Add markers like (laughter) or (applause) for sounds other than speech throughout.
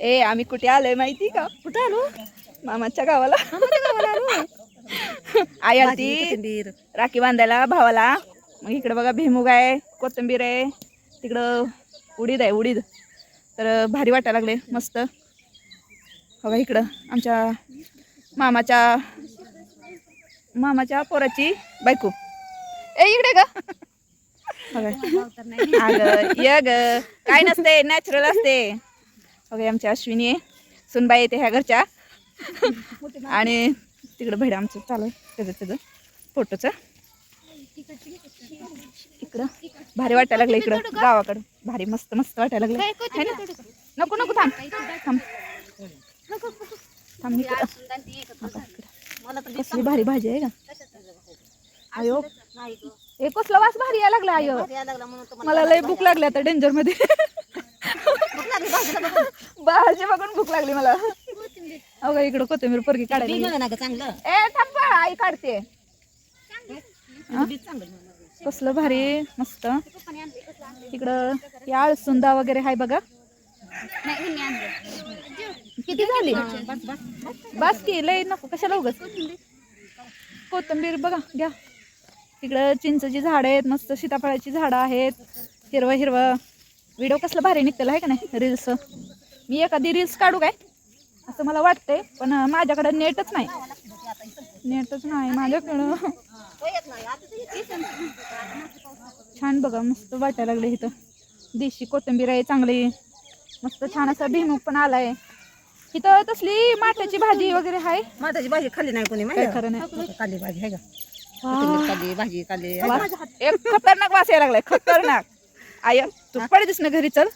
ए आम्ही कुठे आलोय माहिती का? कुठं आलो? मामाच्या गावाला. आई आलती. राखी बांधायला भावाला. मग इकडं बघा भिमुग आहे कोथिंबीर आहे. तिकडं उडीद आहे उडीद. तर भारी वाटायला लागले मस्त. बघा इकडं आमच्या मामाच्या मामाच्या पोराची बायको. ए इकडे का अगं ये ग. काय नसते नॅचरल असते. बघा आमच्या अश्विनी आहे. सुनबाई येते ह्या घरच्या. आणि तिकडं भेड आमचं चालू आहे. त्याचं त्याचं. फोटोचं. इकडं. भारी वाटायला लागलं इकडं. गावाकडं. भारी मस्त मस्त वाटायला लागलं है ना? नको नको थांब. थांब. थांब. कसली भारी भाजी आहे का? अयो. हे कसला वास भारी यायला लागला अयो भाजी यायला लागला म्हणून तर मला लय भूक लागली आता डेंजरमध्ये भूक लागली भाजीला बघून. भाजी बघून भूक लागली मला. अगं इकडं कोथिंबीर पोरगी बी काढायला मिळेना गं चांगलं. ए थांब बाळा, आई काढते. बी चांगलं मिळेना. कसलं भारी मस्त. इकडं हे आळसुंदा वगैरे आहे बघा. किती झाली? बस की लय नको कशाला उगस कोथिंबीर बघा घ्या. इकडं चिंचची झाडं आहेत मस्त सीताफळाची झाडं आहेत. हिरवं हिरवं. व्हिडिओ कसलं भारी निघतेला आहे का नाही? रील्स मी एखादी रील्स काढू काय? असं मला वाटतंय पण माझ्याकडं नेटच नाही. नेटच नाही माझ्याकडं. छान बघा मस्त वाटायला लागले इथं. देशी कोथिंबीर आहे चांगली. मस्त छान असा भिमुग पण आलाय. इथं तसली माठाची भाजी वगैरे आहे? माठाची भाजी खाल्ली नाही कोणी खरं नाही. खाल्ली भाजी आहे का. कोथिंबीर भाजी. एक खतरनाक वास यायला लागलाय खतरनाक. आय तू पडदिस ना घरी चल.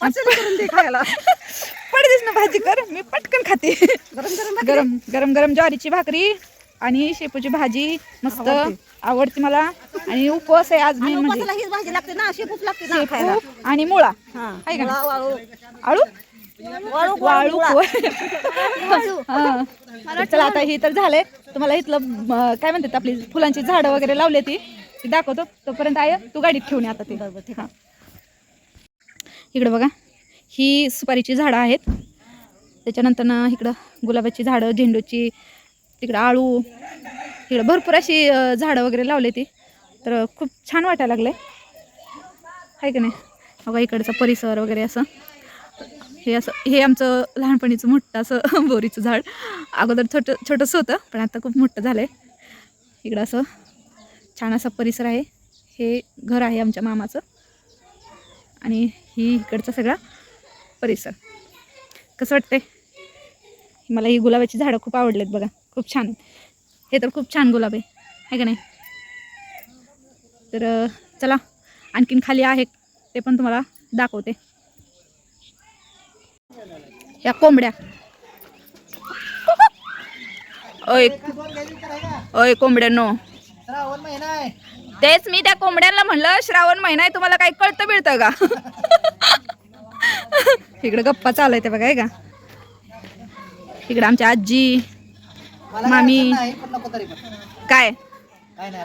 पाचशे करून दे खायला. (laughs) पडदिस ना भाजी कर. मी पटकन खाते. गरम गरम गरम ज्वारीची भाकरी आणि शेपूची भाजी. मस्त. आवडते. मला. आणि उपवास आहे आज मी म्हणजे. हीच भाजी लागते ना शेपूच लागते ना खायला. शेपू आणि मुळा. हा. आहे का? आळू वाळू, वाळू? चला आता हे तर झालंय. तुम्हाला इथलं काय म्हणतात आपली फुलांची झाडं वगैरे लावली ती ती दाखवतो. तोपर्यंत आहे तू गाडीत ठेवून आता ती. हा. इकडं बघा ही सुपारीची झाडं आहेत. त्याच्यानंतर ना इकडं गुलाबाची झाडं झेंडूची तिकडं आळू इकडं भरपूर अशी झाडं वगैरे लावली ती. तर खूप छान वाटायला लागलं आहे का नाही? बघा इकडचा परिसर वगैरे असं. हे असं हे आमचं लहानपणीचं मोठं असं (laughs) बोरीचं झाड. अगोदर छोटं छोटंसं होतं पण आता खूप मोठं झालं आहे इकडं असं छान असा परिसर आहे. हे घर आहे आमच्या मामाचं. आणि ही इकडचा सगळा परिसर. कसं वाटतंय? मला ही गुलाबाची झाडं खूप आवडलेत बघा. खूप छान. हे तर खूप छान गुलाब आहे. आहे का नाही? तर चला. आणखीन खाली आहे. ते पण तुम्हाला दाखवते. या कोंबड्या. ओय ओय कोंबड्यांनो. श्रावण महिना आहे तेच मी त्या कोंबड्यांना म्हणलं श्रावण महिना आहे तुम्हाला काही कळतं मिळतं का? इकडं गप्पा चालू आहे ते बघा आहे का? इकडं आमच्या आजी मामी. काय? काय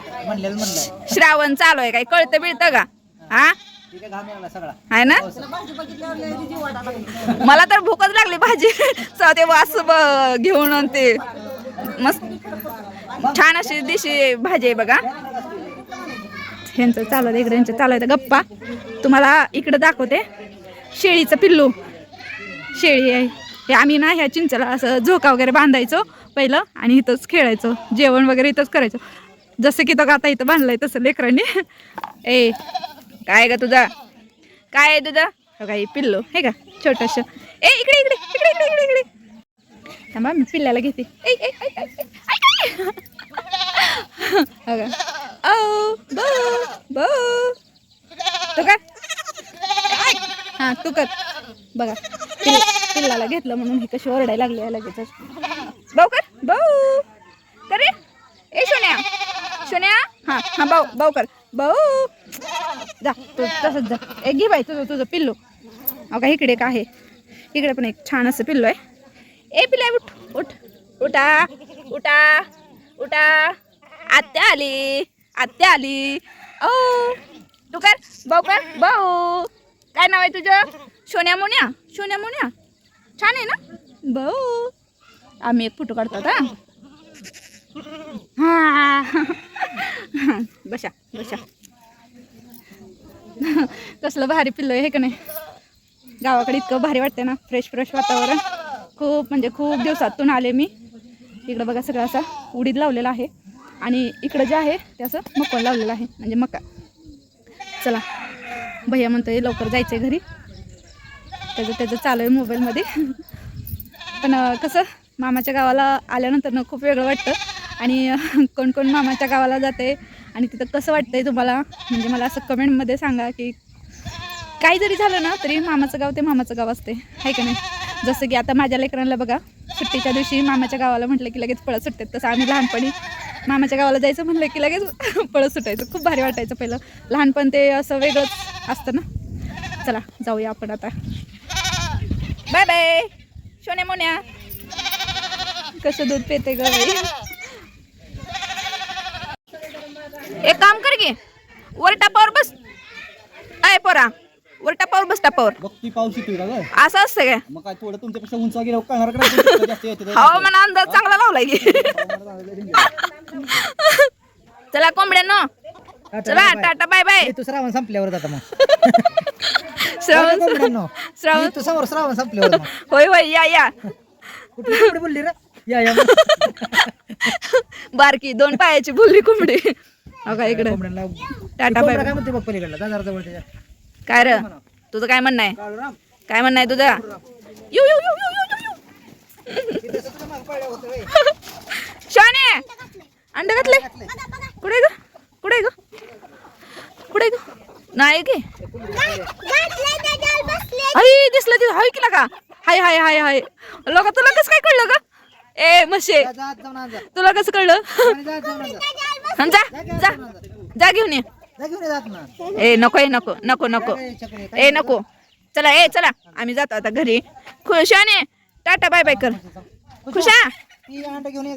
श्रावण चालू आहे काही कळतं मिळतं का? हा? आहे सगळा. ना? मला तर भूकच लागली भाजी. ते वास घेऊन ते मस्त. छान अशी दिशी भाजी आहे बघा. ह्यांचं चालू आहे इकडे यांचं चालू आहे गप्पा. तुम्हाला इकडं दाखवते. शेळीचं पिल्लू. शेळी आहे. हे आम्ही ना ह्या चिंचला असं झोका वगैरे बांधायचो पहिलं आणि इथंच खेळायचो. जेवण वगैरे इथंच करायचो. जसं की तो आता इथं बांधलाय तसं लेकरांनी. ए काय ग तुझा? काय आहे तुझा? काही पिल्लो हे का छोटस. ए इकडे इकडे इकडे इकडे इकडे इकडे. थांबा मी पिल्ल्याला घेते. ए, (laughs) तू कर. हा तू कर. बघा पिल्लाला घेतलं म्हणून हे कशी ओरडायला लागली आहे लगेचच. भाऊ कर भाऊ. करे ए सोन्या. सोन्या? हा हा भाऊ भाऊ कर. भाऊ. जा तू तसंच जा. ए घे बाई तुझं तुझं पिल्लू. अहो का इकडे का आहे. इकडे पण एक छान असं पिल्लू आहे. ए पिल्ला उठ उठ. उठा उठा उठा. आत्या आली आत्या आली. ओ तू कर भाऊ कर भाऊ काय नाव आहे तुझं? सोन्या मोन्या सोन्या मोन्या. छान आहे ना? भाऊ आम्ही एक फोटो काढतो आता. हा. (laughs) बशा बशा कसलं भारी पिल्लं आहे हे का नाही? गावाकडे इतकं भारी वाटतं ना फ्रेश फ्रेश वातावरण. खूप म्हणजे खूप दिवसातून आले मी. इकडं बघा सगळं असा उडीद लावलेला आहे. आणि इकडं जे आहे ते असं मकवान लावलेलं आहे म्हणजे मका. चला भैया म्हणतोय लवकर जायचं आहे घरी. त्याचं त्याचं चालू आहे मोबाईलमध्ये. पण कसं मामाच्या गावाला आल्यानंतर ना खूप वेगळं वाटतं. आणि कोण कोण मामाच्या गावाला जाते आणि तिथं कसं वाटतंय तुम्हाला? म्हणजे मला असं कमेंटमध्ये सांगा की काही जरी झालं ना तरी मामाचं गाव ते मामाचं गाव असते आहे का नाही? जसं की आता माझ्या लेकरांना बघा सुट्टीच्या दिवशी मामाच्या गावाला म्हटलं की लगेच पळत सुटतात. तसं आम्ही लहानपणी मामाच्या गावाला जायचं म्हटलं की लगेच (laughs) पळत सुटायचं. खूप भारी वाटायचं पहिलं. लहानपण ते असं वेगळंच असतं ना? चला जाऊया आपण आता. Bye bye! शोने मोन्या कसं दूध पेते ग बाई एक काम कर की वर टापावर बस अय पोरा वर टापावर बस टापावर बघ ती पाऊस येतोय का गं? असं असतं काय मग काय थोडं तुमच्यापेक्षा उंच गेलं कळणार का नाही? तुमच्यापेक्षा जास्त येते तर. हो मला अंदाज चांगला लावलाय की चला कोंबड्यानो चला. टाटा बाय बाय तू श्रावण संपल्यावर जाता मग श्रावण कोंबड्यांनो. श्रावण तू समोर श्रावण संपल्यावर मग होय होय या या कुठली कोंबडी बोलली रे या या. बारकी दोन पायाची बोलली कोंबडी का इकडे. टाटा बाय काय म्हणते बघ पलीकडला जा जरा जवळ त्याच्या काय र? तुझं काय म्हणणं आहे? काय म्हणणं आहे तुझं? यू यू यू यू. शाने अंडे घातले? कुठे ग? कुठे ग? कुठे ग? नाही की? आई दिसलं तिथं. हाय की का हाय हाय हाय हाय. लोक तुला कसं काय कळलं ग? ए मशे. तुला कसं कळलं? जा, जा. हं, जा. जा जा घेऊन ये जा. ए नको ए नको नको नको. ए, ए नको. चला ए चला. आम्ही जातो आता घरी. खुशाने टाटा बाय बाय कर. खुशा ती अंडा घेऊन ये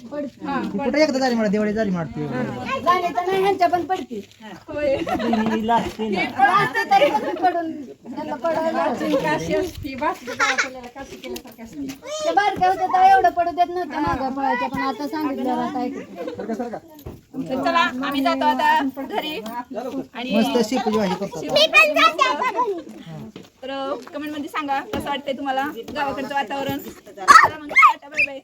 कुठे एकदा झाली मला दिवाळी झाली मारते एवढं पडू देत नव्हतं मागं पळायच्या पण आता सांगितलं आता चला आम्ही जातो आता घरी. आणि मस्त शेपूची भाजी करतो. तर कमेंटमध्ये सांगा कसं वाटतंय तुम्हाला गावाकडचं वातावरण? चला मग, टाटा बाय बाय.